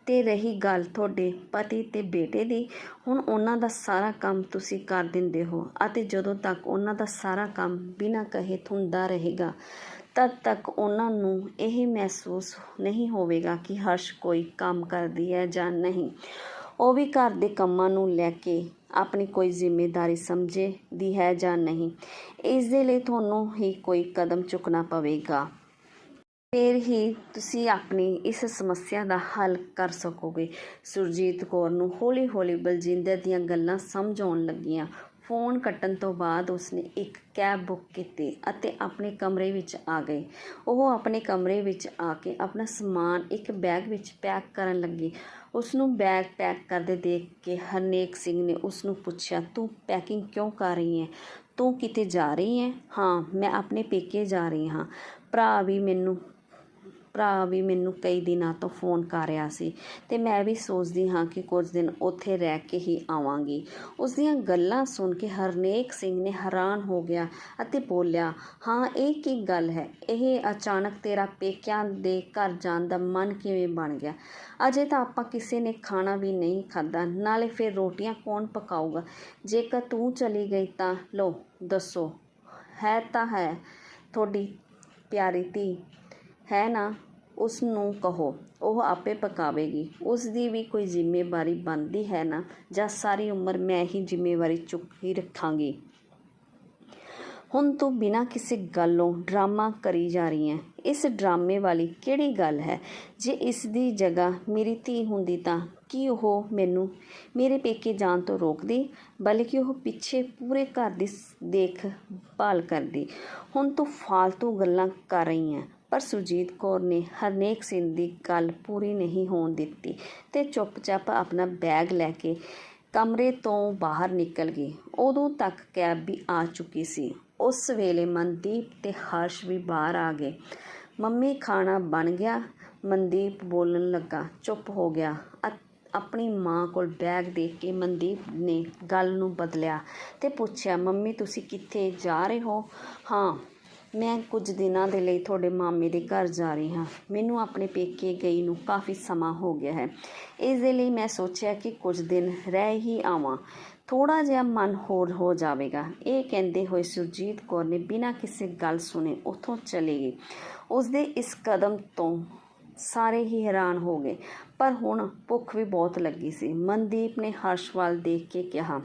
ਤੇ ਰਹੀ ਗੱਲ ਤੁਹਾਡੇ ਪਤੀ ਤੇ ਬੇਟੇ ਦੀ, ਹੁਣ ਉਹਨਾਂ ਦਾ ਸਾਰਾ ਕੰਮ ਤੁਸੀਂ ਕਰ ਦਿੰਦੇ ਹੋ ਅਤੇ ਜਦੋਂ ਤੱਕ ਉਹਨਾਂ ਦਾ ਸਾਰਾ ਕੰਮ ਬਿਨਾਂ ਕਹੇ ਹੁੰਦਾ ਰਹੇਗਾ, ਤਦ ਤੱਕ ਉਹਨਾਂ ਨੂੰ ਇਹ ਮਹਿਸੂਸ ਨਹੀਂ ਹੋਵੇਗਾ ਕਿ ਹਰਸ਼ ਕੋਈ ਕੰਮ ਕਰਦੀ ਹੈ ਜਾਂ ਨਹੀਂ। ਉਹ ਵੀ ਘਰ ਦੇ ਕੰਮਾਂ ਨੂੰ ਲੈ ਕੇ ਆਪਣੀ ਕੋਈ ਜ਼ਿੰਮੇਵਾਰੀ ਸਮਝਦੀ ਹੈ ਜਾਂ ਨਹੀਂ, ਇਸ ਦੇ ਲਈ ਤੁਹਾਨੂੰ ਹੀ ਕੋਈ ਕਦਮ ਚੁੱਕਣਾ ਪਵੇਗਾ। ਫਿਰ ਹੀ ਤੁਸੀਂ ਆਪਣੀ ਇਸ ਸਮੱਸਿਆ ਦਾ ਹੱਲ ਕਰ ਸਕੋਗੇ। ਸੁਰਜੀਤ ਕੌਰ ਨੂੰ ਹੌਲੀ-ਹੌਲੀ ਬਲਜਿੰਦਰ ਦੀਆਂ ਗੱਲਾਂ ਸਮਝ ਆਉਣ ਲੱਗੀਆਂ। ਫੋਨ ਕੱਟਣ ਤੋਂ ਬਾਅਦ ਉਸਨੇ ਇੱਕ ਕੈਬ ਬੁੱਕ ਕੀਤੀ ਅਤੇ ਆਪਣੇ ਕਮਰੇ ਵਿੱਚ ਆ ਗਈ। ਉਹ ਆਪਣੇ ਕਮਰੇ ਵਿੱਚ ਆ ਕੇ ਆਪਣਾ ਸਮਾਨ ਇੱਕ ਬੈਗ ਵਿੱਚ ਪੈਕ ਕਰਨ ਲੱਗੀ। ਉਸ ਨੂੰ ਬੈਗ ਪੈਕ ਕਰਦੇ ਦੇਖ ਕੇ ਹਰਨੇਕ ਸਿੰਘ ਨੇ ਉਸ ਨੂੰ ਪੁੱਛਿਆ, ਤੂੰ ਪੈਕਿੰਗ ਕਿਉਂ ਕਰ ਰਹੀ ਹੈ ਤੂੰ ਕਿਤੇ ਜਾ ਰਹੀ ਹੈ ਹਾਂ, ਮੈਂ ਆਪਣੇ ਪੇਕੇ ਜਾ ਰਹੀ ਹਾਂ। ਭਰਾ ਵੀ ਮੈਨੂੰ ਭਰਾ ਵੀ ਮੈਨੂੰ ਕਈ ਦਿਨਾਂ ਤੋਂ ਫੋਨ ਕਰ ਰਿਹਾ ਸੀ ਤੇ ਮੈਂ ਵੀ ਸੋਚਦੀ ਹਾਂ ਕਿ ਕੁਝ ਦਿਨ ਉੱਥੇ ਰਹਿ ਕੇ ਹੀ ਆਵਾਂਗੀ। ਉਸ ਦੀਆਂ ਗੱਲਾਂ ਸੁਣ ਕੇ ਹਰਨੇਕ ਸਿੰਘ ਨੇ ਹੈਰਾਨ ਹੋ ਗਿਆ ਅਤੇ ਬੋਲਿਆ, ਹਾਂ, ਇਹ ਕੀ ਗੱਲ ਹੈ? ਇਹ ਅਚਾਨਕ ਤੇਰਾ ਪੇਕਿਆਂ ਦੇ ਘਰ ਜਾਣ ਦਾ ਮਨ ਕਿਵੇਂ ਬਣ ਗਿਆ? ਅਜੇ ਤਾਂ ਆਪਾਂ ਕਿਸੇ ਨੇ ਖਾਣਾ ਵੀ ਨਹੀਂ ਖਾਦਾ ਨਾਲੇ ਫਿਰ ਰੋਟੀਆਂ ਕੌਣ ਪਕਾਊਗਾ? ਜੇਕਰ ਤੂੰ ਚਲੀ ਗਈ ਤਾਂ ਲੋ ਦੱਸੋ, ਹੈ ਤਾਂ ਹੈ ਤੁਹਾਡੀ ਪਿਆਰੀ ਧੀ। ਹੈ ਨਾ, ਉਸ ਨੂੰ ਕਹੋ, ਉਹ ਆਪੇ ਪਕਾਵੇਗੀ। ਉਸ ਦੀ ਵੀ ਕੋਈ ਜ਼ਿੰਮੇਵਾਰੀ ਬਣਦੀ ਹੈ ਨਾ, ਜਾਂ ਸਾਰੀ ਉਮਰ ਮੈਂ ਹੀ ਜ਼ਿੰਮੇਵਾਰੀ ਚੁੱਕ ਹੀ ਰੱਖਾਂਗੀ। ਹੁਣ ਤੂੰ ਬਿਨਾਂ ਕਿਸੇ ਗੱਲੋਂ ਡਰਾਮਾ ਕਰੀ ਜਾ ਰਹੀ ਹੈ। ਇਸ ਡਰਾਮੇ ਵਾਲੀ ਕਿਹੜੀ ਗੱਲ ਹੈ? ਜੇ ਇਸ ਦੀ ਜਗ੍ਹਾ ਮੇਰੀ ਧੀ ਹੁੰਦੀ ਤਾਂ ਕੀ ਉਹ ਮੈਨੂੰ ਮੇਰੇ ਪੇਕੇ ਜਾਣ ਤੋਂ ਰੋਕਦੀ, ਬਲਕਿ ਉਹ ਪਿੱਛੇ ਪੂਰੇ ਘਰ ਦੀ ਦੇਖ ਭਾਲ ਕਰਦੀ? ਹੁਣ ਤੂੰ ਫਾਲਤੂ ਗੱਲਾਂ ਕਰ ਰਹੀ ਹੈ। ਪਰ ਸੁਰਜੀਤ ਕੌਰ ਨੇ ਹਰਨੇਕ ਸਿੰਘ ਦੀ ਗੱਲ ਪੂਰੀ ਨਹੀਂ ਹੋਣ ਦਿੱਤੀ ਤੇ ਚੁੱਪਚਾਪ ਆਪਣਾ ਬੈਗ ਲੈ ਕੇ ਕਮਰੇ ਤੋਂ ਬਾਹਰ ਨਿਕਲ ਗਈ। ਉਦੋਂ ਤੱਕ ਕੈਬ ਵੀ ਆ ਚੁੱਕੀ ਸੀ। ਉਸ ਵੇਲੇ ਮਨਦੀਪ ਤੇ ਹਰਸ਼ ਵੀ ਬਾਹਰ ਆ ਗਏ। ਮੰਮੀ, ਖਾਣਾ ਬਣ ਗਿਆ? ਮਨਦੀਪ ਬੋਲਣ ਲੱਗਾ। ਚੁੱਪ ਹੋ ਗਿਆ। ਆਪਣੀ ਮਾਂ ਕੋਲ ਬੈਗ ਦੇਖ ਕੇ ਮਨਦੀਪ ਨੇ ਗੱਲ ਨੂੰ ਬਦਲਿਆ ਤੇ ਪੁੱਛਿਆ, ਮੰਮੀ, ਤੁਸੀਂ ਕਿੱਥੇ ਜਾ ਰਹੇ ਹੋ? ਹਾਂ ਮੈਂ ਕੁਝ ਦਿਨਾਂ ਦੇ ਲਈ ਤੁਹਾਡੇ ਮਾਮੇ ਦੇ ਘਰ ਜਾ ਰਹੀ ਹਾਂ। ਮੈਨੂੰ ਆਪਣੇ ਪੇਕੇ ਗਈ ਨੂੰ ਕਾਫੀ ਸਮਾਂ ਹੋ ਗਿਆ ਹੈ। ਇਸ ਦੇ ਲਈ ਮੈਂ ਸੋਚਿਆ ਕਿ ਕੁਝ ਦਿਨ ਰਹਿ ਹੀ ਆਵਾਂ। ਥੋੜਾ ਜਿਹਾ ਮਨ ਹੋਰ ਹੋ ਜਾਵੇਗਾ। ਇਹ ਕਹਿੰਦੇ ਹੋਏ ਸੁਰਜੀਤ ਕੌਰ ਨੇ ਬਿਨਾਂ ਕਿਸੇ ਗੱਲ ਸੁਣੇ ਉੱਥੋਂ ਚਲੀ ਗਈ। ਉਸ ਦੇ ਇਸ ਕਦਮ ਤੋਂ ਸਾਰੇ ਹੀ ਹੈਰਾਨ ਹੋ ਗਏ। ਪਰ ਹੁਣ ਭੁੱਖ ਵੀ ਬਹੁਤ ਲੱਗੀ ਸੀ। ਮਨਦੀਪ ਨੇ ਹਰਸ਼ਵਾਲ ਦੇਖ ਕੇ ਕਿਹਾ,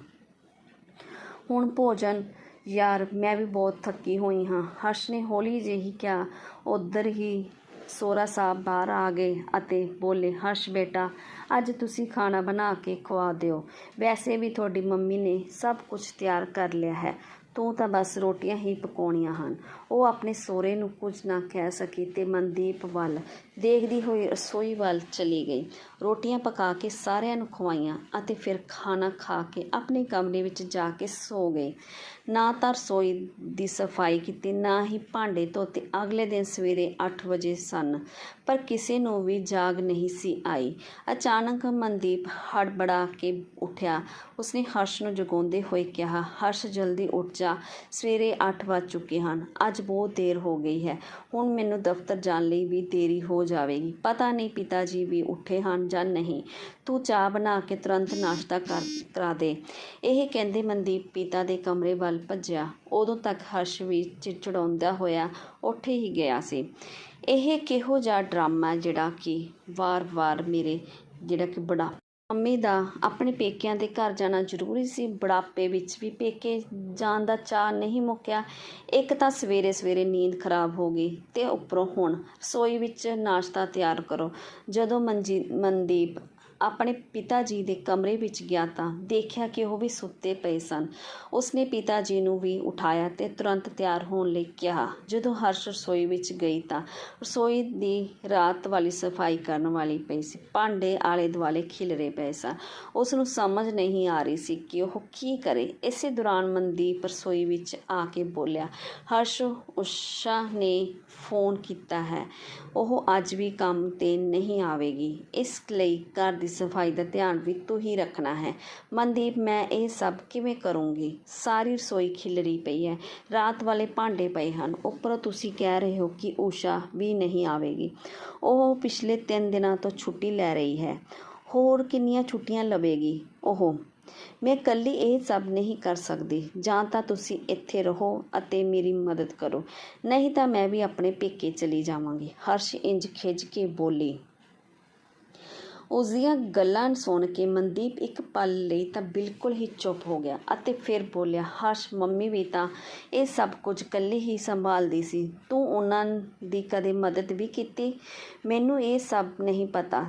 ਹੁਣ ਭੋਜਨ ਯਾਰ, ਮੈਂ ਵੀ ਬਹੁਤ ਥੱਕੀ ਹੋਈ ਹਾਂ। ਹਰਸ਼ ਨੇ ਹੌਲੀ ਜਿਹੀ ਕਿਹਾ, ਉਧਰ ਹੀ ਸੋਰਾ ਸਾਹਿਬ ਬਾਹਰ ਆ ਗਏ ਅਤੇ ਬੋਲੇ, ਹਰਸ਼ ਬੇਟਾ, ਅੱਜ ਤੁਸੀਂ ਖਾਣਾ ਬਣਾ ਕੇ ਖਵਾ ਦਿਓ। ਵੈਸੇ ਵੀ ਤੁਹਾਡੀ ਮੰਮੀ ਨੇ ਸਭ ਕੁਝ ਤਿਆਰ ਕਰ ਲਿਆ ਹੈ। ਤੂੰ ਤਾਂ ਬਸ ਰੋਟੀਆਂ ਹੀ ਪਕਾਉਣੀਆਂ ਹਨ। ਉਹ ਆਪਣੇ ਸੋਹਰੇ ਨੂੰ ਕੁਝ ਨਾ ਕਹਿ ਸਕੀ ਤੇ ਮਨਦੀਪ ਵੱਲ ਦੇਖਦੀ ਹੋਈ ਰਸੋਈ ਵੱਲ ਚਲੀ ਗਈ। ਰੋਟੀਆਂ ਪਕਾ ਕੇ ਸਾਰਿਆਂ ਨੂੰ ਖਵਾਈਆਂ ਅਤੇ ਫਿਰ ਖਾਣਾ ਖਾ ਕੇ ਆਪਣੇ ਕਮਰੇ ਵਿੱਚ ਜਾ ਕੇ ਸੋ ਗਈ ਨਾ ਤਾਂ ਰਸੋਈ ਦੀ ਸਫ਼ਾਈ ਕੀਤੀ, ਨਾ ਹੀ ਭਾਂਡੇ ਧੋਤੇ। ਅਗਲੇ ਦਿਨ ਸਵੇਰੇ 8 ਵਜੇ ਸਨ, ਪਰ ਕਿਸੇ ਨੂੰ ਵੀ ਜਾਗ ਨਹੀਂ ਸੀ ਆਈ। ਅਚਾਨਕ ਮਨਦੀਪ ਹੜਬੜਾ ਕੇ ਉੱਠਿਆ। ਉਸਨੇ ਹਰਸ਼ ਨੂੰ ਜਗਾਉਂਦੇ ਹੋਏ ਕਿਹਾ, ਹਰਸ਼, ਜਲਦੀ ਉੱਠ ਜਾ। ਸਵੇਰੇ 8 ਵੱਜ ਚੁੱਕੇ ਹਨ। ਅੱਜ ਬਹੁਤ ਦੇਰ ਹੋ ਗਈ ਹੈ। ਹੁਣ ਮੈਨੂੰ ਦਫ਼ਤਰ ਜਾਣ ਲਈ ਵੀ ਦੇਰੀ ਹੋ ਜਾਵੇਗੀ। ਪਤਾ ਨਹੀਂ ਪਿਤਾ ਜੀ ਵੀ ਉੱਠੇ ਹਨ ਜਾਂ ਨਹੀਂ। ਤੂੰ ਚਾਹ ਬਣਾ ਕੇ ਤੁਰੰਤ ਨਾਸ਼ਤਾ ਕਰ, ਕਰਾ ਦੇ। ਇਹ ਕਹਿੰਦੇ ਮਨਦੀਪ ਪਿਤਾ ਦੇ ਕਮਰੇ ਵੱਲ ਭੱਜਿਆ। ਉਦੋਂ ਤੱਕ ਹਰਸ਼ ਵੀ ਚਿੜਚਿੜਾਉਂਦਾ ਹੋਇਆ ਉੱਠ ਹੀ ਗਿਆ ਸੀ। ਇਹ ਕਿਹੋ ਜਿਹਾ ਡਰਾਮਾ ਜਿਹੜਾ ਕਿ ਵਾਰ-ਵਾਰ ਮੇਰੇ, ਜਿਹੜਾ ਕਿ ਬੜਾ ਮੰਮੀ ਦਾ ਆਪਣੇ ਪੇਕਿਆਂ ਦੇ ਘਰ ਜਾਣਾ ਜ਼ਰੂਰੀ ਸੀ। ਬੁਢਾਪੇ ਵਿੱਚ ਵੀ ਪੇਕੇ ਜਾਣ ਦਾ ਚਾਅ ਨਹੀਂ ਮੁੱਕਿਆ। ਇੱਕ ਤਾਂ ਸਵੇਰੇ ਸਵੇਰੇ ਨੀਂਦ ਖਰਾਬ ਹੋ ਗਈ ਤੇ ਉੱਪਰੋਂ ਹੁਣ ਰਸੋਈ ਵਿੱਚ ਨਾਸ਼ਤਾ ਤਿਆਰ ਕਰੋ। ਜਦੋਂ ਮਨਜੀ ਮਨਦੀਪ ਆਪਣੇ ਪਿਤਾ ਜੀ ਦੇ ਕਮਰੇ ਵਿੱਚ ਗਿਆ ਤਾਂ ਦੇਖਿਆ ਕਿ ਉਹ ਵੀ ਸੁੱਤੇ ਪਏ ਸਨ। ਉਸਨੇ ਪਿਤਾ ਜੀ ਨੂੰ ਵੀ ਉਠਾਇਆ ਤੇ ਤੁਰੰਤ ਤਿਆਰ ਹੋਣ ਲਈ ਕਿਹਾ। ਜਦੋਂ ਹਰਸ਼ ਰਸੋਈ ਵਿੱਚ ਗਈ ਤਾਂ ਰਸੋਈ ਦੀ ਰਾਤ ਵਾਲੀ ਸਫ਼ਾਈ ਕਰਨ ਵਾਲੀ ਪਈ ਸੀ। ਭਾਂਡੇ ਆਲੇ ਦੁਆਲੇ ਖਿਲਰੇ ਪਏ ਸਨ। ਉਸ ਨੂੰ ਸਮਝ ਨਹੀਂ ਆ ਰਹੀ ਸੀ ਕਿ ਉਹ ਕੀ ਕਰੇ। ਇਸੇ ਦੌਰਾਨ ਮਨਦੀਪ ਰਸੋਈ ਵਿੱਚ ਆ ਕੇ ਬੋਲਿਆ, ਹਰਸ਼ ਉਸ਼ਾ ਨੇ ਫੋਨ ਕੀਤਾ ਹੈ। ਉਹ ਅੱਜ ਵੀ ਕੰਮ ਤੇ ਨਹੀਂ ਆਵੇਗੀ। ਇਸ ਲਈ ਘਰ ਦੀ ਸਫ਼ਾਈ ਦਾ ਧਿਆਨ ਵੀ ਤੂੰ ਹੀ ਰੱਖਣਾ ਹੈ। ਮਨਦੀਪ, ਮੈਂ ਇਹ ਸਭ ਕਿਵੇਂ ਕਰੂੰਗੀ? ਸਾਰੀ ਰਸੋਈ ਖਿਲਰੀ ਪਈ ਹੈ। ਰਾਤ ਵਾਲੇ ਭਾਂਡੇ ਪਏ ਹਨ। ਉੱਪਰੋਂ ਤੁਸੀਂ ਕਹਿ ਰਹੇ ਹੋ ਕਿ ਊਸ਼ਾ ਵੀ ਨਹੀਂ ਆਵੇਗੀ। ਉਹ ਪਿਛਲੇ 3 ਦਿਨਾਂ ਤੋਂ ਛੁੱਟੀ ਲੈ ਰਹੀ ਹੈ। ਹੋਰ ਕਿੰਨੀਆਂ ਛੁੱਟੀਆਂ ਲਵੇਗੀ? ਉਹ ਮੈਂ ਇਕੱਲੀ ਇਹ ਸਭ ਨਹੀਂ ਕਰ ਸਕਦੀ। ਜਾਂ ਤਾਂ ਤੁਸੀਂ ਇੱਥੇ ਰਹੋ ਅਤੇ ਮੇਰੀ ਮਦਦ ਕਰੋ। ਨਹੀਂ ਤਾਂ ਮੈਂ ਵੀ ਆਪਣੇ ਪੇਕੇ ਚਲੀ ਜਾਵਾਂਗੀ। ਹਰਸ਼ ਇੰਜ ਖਿੱਚ ਕੇ ਬੋਲੀ। ਉਸ ਦੀਆਂ ਗੱਲਾਂ ਸੁਣ ਕੇ ਮਨਦੀਪ ਇੱਕ ਪਲ ਲਈ ਤਾਂ ਬਿਲਕੁਲ ਹੀ ਚੁੱਪ ਹੋ ਗਿਆ ਅਤੇ ਫਿਰ ਬੋਲਿਆ, ਹਰਸ਼, ਮੰਮੀ ਵੀ ਤਾਂ ਇਹ ਸਭ ਕੁਝ ਇਕੱਲੀ ਹੀ ਸੰਭਾਲਦੀ ਸੀ। ਤੂੰ ਉਹਨਾਂ ਦੀ ਕਦੇ ਮਦਦ ਵੀ ਕੀਤੀ? ਮੈਨੂੰ ਇਹ ਸਭ ਨਹੀਂ ਪਤਾ।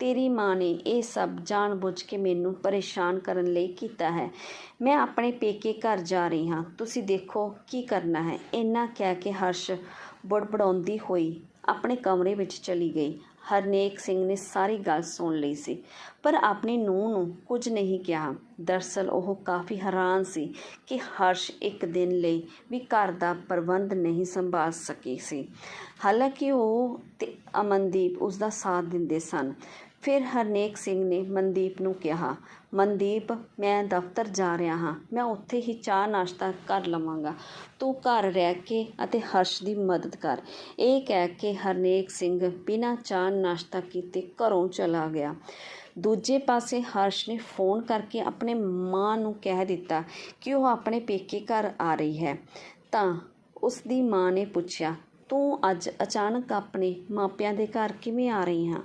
ਤੇਰੀ ਮਾਂ ਨੇ ਇਹ ਸਭ ਜਾਣਬੁੱਝ ਕੇ ਮੈਨੂੰ ਪਰੇਸ਼ਾਨ ਕਰਨ ਲਈ ਕੀਤਾ ਹੈ। ਮੈਂ ਆਪਣੇ ਪੇਕੇ ਘਰ ਜਾ ਰਹੀ ਹਾਂ। ਤੁਸੀਂ ਦੇਖੋ ਕੀ ਕਰਨਾ ਹੈ। ਇੰਨਾ ਕਹਿ ਕੇ ਹਰਸ਼ ਬੜਬੜਾਉਂਦੀ ਹੋਈ ਆਪਣੇ ਕਮਰੇ ਵਿੱਚ ਚਲੀ ਗਈ। ਹਰਨੇਕ ਸਿੰਘ ਨੇ ਸਾਰੀ ਗੱਲ ਸੁਣ ਲਈ ਸੀ, ਪਰ ਆਪਣੀ ਨੂੰਹ ਨੂੰ ਕੁਝ ਨਹੀਂ ਕਿਹਾ। ਦਰਸਲ ਉਹ ਕਾਫੀ ਹੈਰਾਨ ਸੀ ਕਿ ਹਰਸ਼ ਇੱਕ ਦਿਨ ਲਈ ਵੀ ਘਰ ਦਾ ਪ੍ਰਬੰਧ ਨਹੀਂ ਸੰਭਾਲ ਸਕੀ ਸੀ। ਹਾਲਾਂਕਿ ਉਹ ਤੇ ਅਮਨਦੀਪ ਉਸ ਦਾ ਸਾਥ ਦਿੰਦੇ ਸਨ। ਫਿਰ ਹਰਨੇਕ ਸਿੰਘ ਨੇ ਮਨਦੀਪ ਨੂੰ ਕਿਹਾ, ਮਨਦੀਪ, ਮੈਂ ਦਫ਼ਤਰ ਜਾ ਰਿਹਾ ਹਾਂ। ਮੈਂ ਉੱਥੇ ਹੀ ਚਾਹ ਨਾਸ਼ਤਾ ਕਰ ਲਵਾਂਗਾ। ਤੂੰ ਘਰ ਰਹਿ ਕੇ ਅਤੇ ਹਰਸ਼ ਦੀ ਮਦਦ ਕਰ। ਇਹ ਕਹਿ ਕੇ ਹਰਨੇਕ ਸਿੰਘ ਬਿਨਾਂ ਚਾਹ ਨਾਸ਼ਤਾ ਕੀਤੇ ਘਰੋਂ ਚਲਾ ਗਿਆ। ਦੂਜੇ ਪਾਸੇ ਹਰਸ਼ ਨੇ ਫੋਨ ਕਰਕੇ ਆਪਣੇ ਮਾਂ ਨੂੰ ਕਹਿ ਦਿੱਤਾ ਕਿ ਉਹ ਆਪਣੇ ਪੇਕੇ ਘਰ ਆ ਰਹੀ ਹੈ। ਤਾਂ ਉਸ ਦੀ ਮਾਂ ਨੇ ਪੁੱਛਿਆ ਤੂੰ ਅੱਜ ਅਚਾਨਕ ਆਪਣੇ ਮਾਪਿਆਂ ਦੇ ਘਰ ਕਿਵੇਂ ਆ ਰਹੀ ਹਾਂ?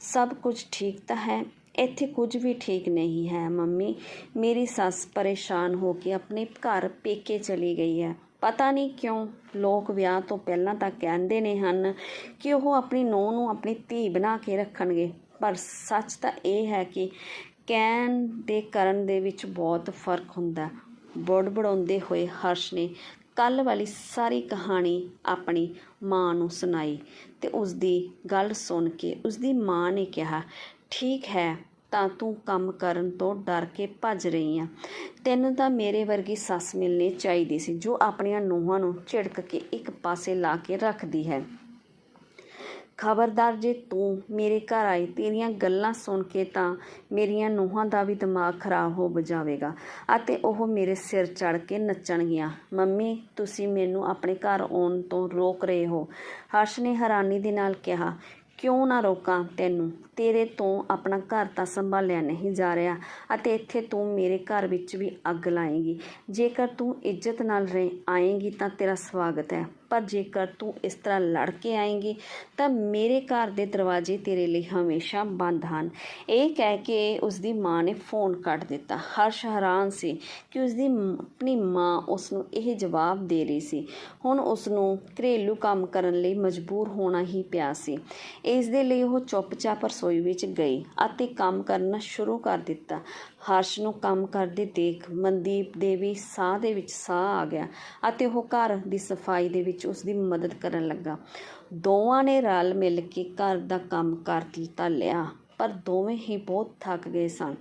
ਸਭ ਕੁਝ ਠੀਕ ਤਾਂ ਹੈ, ਇੱਥੇ ਕੁਝ ਵੀ ਠੀਕ ਨਹੀਂ ਹੈ, ਮੰਮੀ। ਮੇਰੀ ਸੱਸ ਪਰੇਸ਼ਾਨ ਹੋ ਕੇ ਆਪਣੇ ਘਰ ਪੇਕੇ ਚਲੀ ਗਈ ਹੈ। ਪਤਾ ਨਹੀਂ ਕਿਉਂ ਲੋਕ ਵਿਆਹ ਤੋਂ ਪਹਿਲਾਂ ਤਾਂ ਕਹਿੰਦੇ ਨੇ ਹਨ ਕਿ ਉਹ ਆਪਣੀ ਨੂੰਹ ਨੂੰ ਆਪਣੀ ਧੀ ਬਣਾ ਕੇ ਰੱਖਣਗੇ। ਪਰ ਸੱਚ ਤਾਂ ਇਹ ਹੈ ਕਿ ਕਹਿਣ ਦੇ ਕਰਨ ਦੇ ਵਿੱਚ ਬਹੁਤ ਫ਼ਰਕ ਹੁੰਦਾ। ਬੜਬੜਾਉਂਦੇ ਹੋਏ ਹਰਸ਼ ਨੇ ਕੱਲ ਵਾਲੀ ਸਾਰੀ ਕਹਾਣੀ ਆਪਣੀ ਮਾਂ ਨੂੰ ਸੁਣਾਈ ਤੇ ਉਸ ਦੀ ਗੱਲ ਸੁਣ ਕੇ ਉਸ ਦੀ ਮਾਂ ਨੇ ਕਿਹਾ, ਠੀਕ ਹੈ, ਤਾਂ ਤੂੰ ਕੰਮ ਕਰਨ ਤੋਂ ਡਰ ਕੇ ਭੱਜ ਰਹੀ ਆ। ਤੈਨੂੰ ਤਾਂ ਮੇਰੇ ਵਰਗੀ ਸੱਸ ਮਿਲਣੀ ਚਾਹੀਦੀ ਸੀ, ਜੋ ਆਪਣੀਆਂ ਨੂੰਹਾਂ ਨੂੰ ਝਿੜਕ ਕੇ ਇੱਕ ਪਾਸੇ ਲਾ ਕੇ ਰੱਖਦੀ ਹੈ। ਖਬਰਦਾਰ ਜੇ ਤੂੰ ਮੇਰੇ ਘਰ ਆਈ ਤੇਰੀਆਂ ਗੱਲਾਂ ਸੁਣ ਕੇ ਤਾਂ ਮੇਰੀਆਂ ਨੂੰਹਾਂ ਦਾ ਵੀ ਦਿਮਾਗ ਖਰਾਬ ਹੋ ਜਾਵੇਗਾ ਅਤੇ ਉਹ ਮੇਰੇ ਸਿਰ ਚੜ ਕੇ ਨੱਚਣਗੀਆਂ ਮੰਮੀ, ਤੁਸੀਂ ਮੈਨੂੰ ਆਪਣੇ ਘਰ ਆਉਣ ਤੋਂ ਰੋਕ ਰਹੇ ਹੋ। ਹਰਸ਼ ਨੇ ਹੈਰਾਨੀ ਦੇ ਨਾਲ ਕਿਹਾ, ਕਿਉਂ ਨਾ ਰੋਕਾਂ ਤੈਨੂੰ? ਤੇਰੇ ਤੋਂ ਆਪਣਾ ਘਰ ਤਾਂ ਸੰਭਾਲਿਆ ਨਹੀਂ ਜਾ ਰਿਹਾ ਅਤੇ ਇੱਥੇ ਤੂੰ ਮੇਰੇ ਘਰ ਵਿੱਚ ਵੀ ਅੱਗ ਲਾਏਂਗੀ। ਜੇਕਰ ਤੂੰ ਇੱਜ਼ਤ ਨਾਲ ਰਹਿ ਆਏਂਗੀ ਤਾਂ ਤੇਰਾ ਸਵਾਗਤ ਹੈ। ਪਰ ਜੇਕਰ ਤੂੰ ਇਸ ਤਰ੍ਹਾਂ ਲੜ ਕੇ ਆਏਂਗੀ, ਤਾਂ ਮੇਰੇ ਘਰ ਦੇ ਦਰਵਾਜ਼ੇ ਤੇਰੇ ਲਈ ਹਮੇਸ਼ਾ ਬੰਦ ਹਨ। ਇਹ ਕਹਿ ਕੇ ਉਸ ਦੀ ਮਾਂ ਨੇ ਫੋਨ ਕੱਟ ਦਿੱਤਾ। ਹਰਸ਼ ਹੈਰਾਨ ਸੀ ਕਿ ਉਸ ਦੀ ਆਪਣੀ ਮਾਂ ਉਸ ਨੂੰ ਇਹ ਜਵਾਬ ਦੇ ਰਹੀ ਸੀ। ਹੁਣ ਉਸ ਨੂੰ ਘਰੇਲੂ ਕੰਮ ਕਰਨ ਲਈ ਮਜਬੂਰ ਹੋਣਾ ਹੀ ਪਿਆ ਸੀ। ਇਸ ਦੇ ਲਈ ਉਹ ਚੁੱਪਚਾਪ ਰਸੋਈ ਵਿੱਚ ਗਈ ਅਤੇ ਕੰਮ ਕਰਨਾ ਸ਼ੁਰੂ ਕਰ ਦਿੱਤਾ। ਹਰਸ਼ ਨੂੰ ਕੰਮ ਕਰਦੇ ਦੇਖ ਮਨਦੀਪ ਦੇ ਵੀ ਸਾਹ ਦੇ ਵਿੱਚ ਸਾਹ ਆ ਗਿਆ ਅਤੇ ਉਹ ਘਰ ਦੀ ਸਫ਼ਾਈ ਦੇ ਵਿੱਚ ਉਸ ਦੀ ਮਦਦ ਕਰਨ ਲੱਗਾ। ਦੋਵਾਂ ਨੇ ਰਲ ਮਿਲ ਕੇ ਘਰ ਦਾ ਕੰਮ ਕਰ ਦਿੱਤਾ, ਲਿਆ। ਪਰ ਦੋਵੇਂ ਹੀ ਬਹੁਤ ਥੱਕ ਗਏ ਸਨ।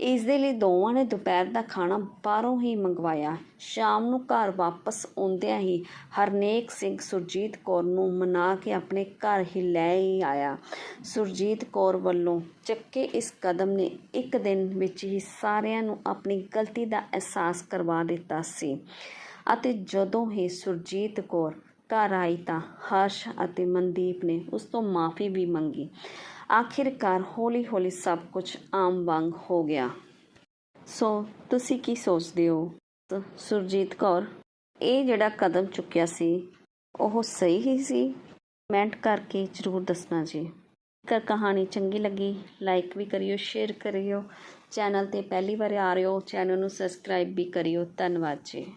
ਇਸ ਦੇ ਲਈ ਦੋਵਾਂ ਨੇ ਦੁਪਹਿਰ ਦਾ ਖਾਣਾ ਬਾਹਰੋਂ ਹੀ ਮੰਗਵਾਇਆ। ਸ਼ਾਮ ਨੂੰ ਘਰ ਵਾਪਸ ਆਉਂਦਿਆਂ ਹੀ ਹਰਨੇਕ ਸਿੰਘ ਸੁਰਜੀਤ ਕੌਰ ਨੂੰ ਮਨਾ ਕੇ ਆਪਣੇ ਘਰ ਹੀ ਲੈ ਹੀ ਆਇਆ। ਸੁਰਜੀਤ ਕੌਰ ਵੱਲੋਂ ਚੱਕੇ ਇਸ ਕਦਮ ਨੇ ਇੱਕ ਦਿਨ ਵਿੱਚ ਹੀ ਸਾਰਿਆਂ ਨੂੰ ਆਪਣੀ ਗਲਤੀ ਦਾ ਅਹਿਸਾਸ ਕਰਵਾ ਦਿੱਤਾ ਸੀ। ਅਤੇ ਜਦੋਂ ਹੀ ਸੁਰਜੀਤ ਕੌਰ ਘਰ ਆਈ ਤਾਂ ਹਰਸ਼ ਅਤੇ ਮਨਦੀਪ ਨੇ ਉਸ ਤੋਂ ਮਾਫੀ ਵੀ ਮੰਗੀ। ਆਖਿਰਕਾਰ ਹੌਲੀ-ਹੌਲੀ ਸਭ ਕੁਝ ਆਮ ਵਾਂਗ ਹੋ ਗਿਆ। ਸੋ ਤੁਸੀਂ ਕੀ ਸੋਚਦੇ ਹੋ? ਸੁਰਜੀਤ ਕੌਰ, ਇਹ ਜਿਹੜਾ ਕਦਮ ਚੁੱਕਿਆ ਸੀ, ਉਹ ਸਹੀ ਹੀ ਸੀ? ਕਮੈਂਟ ਕਰਕੇ ਜ਼ਰੂਰ ਦੱਸਣਾ ਜੀ। ਜੇਕਰ ਕਹਾਣੀ ਚੰਗੀ ਲੱਗੀ, ਲਾਈਕ ਵੀ ਕਰਿਓ, ਸ਼ੇਅਰ ਕਰਿਓ। ਚੈਨਲ ਤੇ ਪਹਿਲੀ ਵਾਰ ਆ ਰਹੇ ਹੋ, ਚੈਨਲ ਨੂੰ ਸਬਸਕ੍ਰਾਈਬ ਵੀ ਕਰਿਓ। ਧੰਨਵਾਦ ਜੀ।